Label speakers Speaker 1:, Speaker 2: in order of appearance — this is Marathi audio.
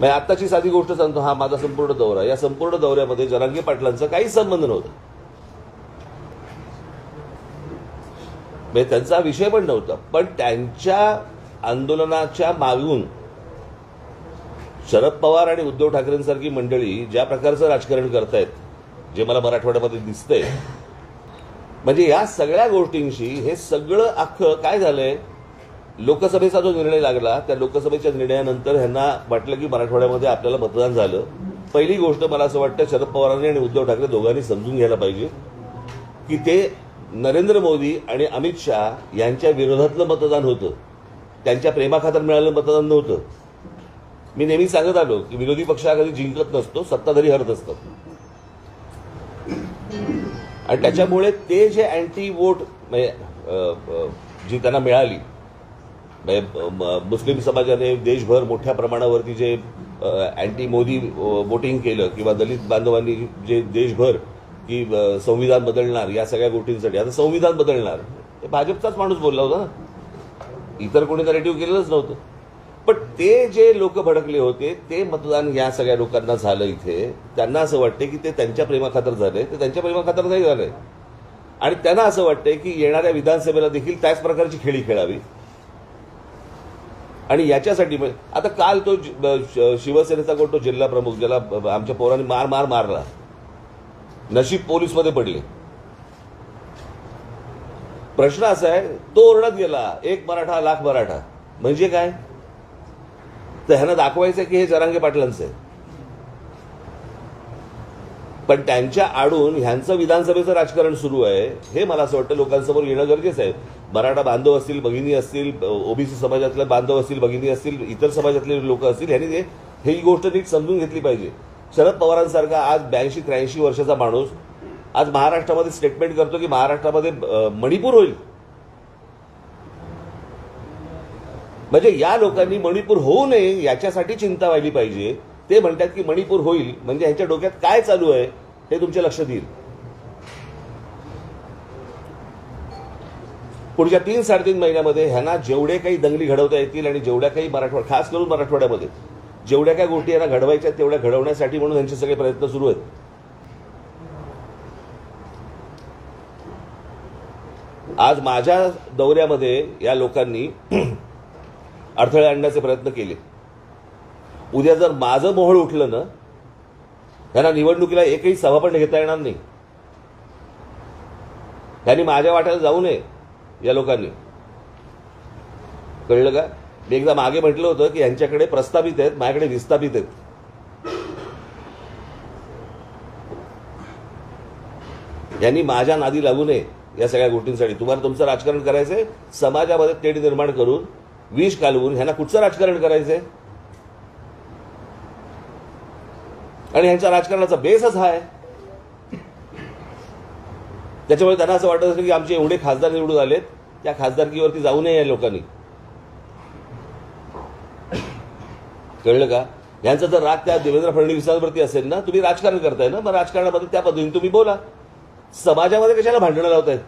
Speaker 1: म्हणजे आत्ताची साधी गोष्ट सांगतो हा माझा संपूर्ण दौरा. या संपूर्ण दौऱ्यामध्ये जनांगी पाटलांचा काही संबंध नव्हता. म्हणजे त्यांचा विषय पण नव्हता. पण त्यांच्या आंदोलनाच्या मागून शरद पवार आणि उद्धव ठाकरेंसारखी मंडळी ज्या प्रकारचं राजकारण करतायत जे मला मराठवाड्यामध्ये दिसतंय म्हणजे या सगळ्या गोष्टींशी हे सगळं अख्खं काय झालंय? लोकसभेचा जो निर्णय लागला त्या लोकसभेच्या निर्णयानंतर ह्यांना वाटलं की मराठवाड्यामध्ये आपल्याला मतदान झालं. पहिली गोष्ट मला असं वाटतं शरद पवारांनी आणि उद्धव ठाकरे दोघांनी समजून घ्यायला पाहिजे की ते नरेंद्र मोदी आणि अमित शहा यांच्या विरोधातलं मतदान होतं. त्यांच्या प्रेमाखातर मिळालेलं मतदान नव्हतं. मी नेहमी सांगत आलो की विरोधी पक्ष हा कधी जिंकत नसतो सत्ताधारी हरत असतात. आणि त्याच्यामुळे ते जे अँटी वोट म्हणजे जी त्यांना मिळाली म्हणजे, मुस्लिम समाजाने देशभर मोठ्या प्रमाणावरती जे अँटी मोदी वोटिंग केलं किंवा दलित बांधवांनी जे देशभर की संविधान बदलणार या सगळ्या गोष्टींसाठी. आता संविधान बदलणार. हे भाजपचाच माणूस बोलला होता. ना इतर कोणी नरेटिव्ह केलेलंच नव्हतं. पण ते जे लोक भडकले होते ते मतदान या सगळ्या लोकांना झालं इथे. त्यांना असं वाटते की ते त्यांच्या प्रेमाखातर झाले. ते त्यांच्या प्रेमाखातर नाही झाले. आणि त्यांना असं वाटतंय की येणाऱ्या विधानसभेला देखील त्याच प्रकारची खेळी खेळावी. आणि याच्यासाठी म्हणजे आता काल तो शिवसेनेचा कोण तो जिल्हा प्रमुख ज्याला आमच्या पोरांनी मार मार मारला. नशीब पोलीसमध्ये पडले. प्रश्न असा आहे तो ओरडत गेला एक मराठा लाख मराठा. म्हणजे काय? तर ह्यांना दाखवायचं की हे जरांगे पाटलांचं आहे. पण त्यांच्या आडून ह्यांचं विधानसभेचं राजकारण सुरू आहे. हे मला असं वाटतं लोकांसमोर येणं गरजेचं आहे. मराठा बांधव असतील भगिनी असतील ओबीसी समाजातले बांधव असतील भगिनी असतील इतर समाजातले लोक असतील ह्यांनी ते ही गोष्ट नीट समजून घेतली पाहिजे. शरद पवारांसारखा आज ब्याऐंशी त्र्याऐंशी वर्षाचा माणूस आज महाराष्ट्रामध्ये स्टेटमेंट करतो की महाराष्ट्रामध्ये मणिपूर होईल. म्हणजे या लोकांनी मणिपूर होऊ नये याच्यासाठी चिंता व्हायली पाहिजे. ते म्हणतात की मणिपूर होईल. म्हणजे ह्यांच्या डोक्यात काय चालू आहे? हे तुमच्या लक्षात येईल. पुढच्या तीन साडेतीन महिन्यामध्ये ह्यांना जेवढे काही दंगली घडवता येतील आणि जेवढ्या काही मराठवाडा खास करून मराठवाड्यामध्ये जेवढ्या काही गोष्टी यांना घडवायच्या तेवढ्या घडवण्यासाठी म्हणून त्यांचे सगळे प्रयत्न सुरू आहेत. आज माझ्या दौऱ्यामध्ये या लोकांनी अडथळे आणण्याचे प्रयत्न केले. उद्या जर माझं मोहळ उठलं ना त्यांना निवडणुकीला एकही सभा पण घेता येणार नाही. त्यांनी माझ्या वाट्याला जाऊ नये या लोकांनी. कळलं का? मी एकदा मागे म्हटलं होतं की यांच्याकडे प्रस्तावित आहेत माझ्याकडे विस्थापित आहेत. यांनी माझ्या नादी लागू नये या सगळ्या गोष्टींसाठी. तुम्हाला तुमचं राजकारण करायचंय? समाजामध्ये तेढ निर्माण करून विष कालवून ह्यांना कुठचं राजकारण करायचंय? आणि ह्यांच्या राजकारणाचा बेसच हा आहे. त्याच्यामुळे त्यांना असं वाटत असेल की आमचे एवढे खासदार निवडून आलेत त्या खासदारकीवरती जाऊ नये या लोकांनी. कळलं का? यांचा जर राग त्या देवेंद्र फडणवीसांवरती असेल ना तुम्ही राजकारण करताय ना मग राजकारणामध्ये त्या पद्धतीने तुम्ही बोला. समाजामध्ये कशाला भांडणं लावतायत?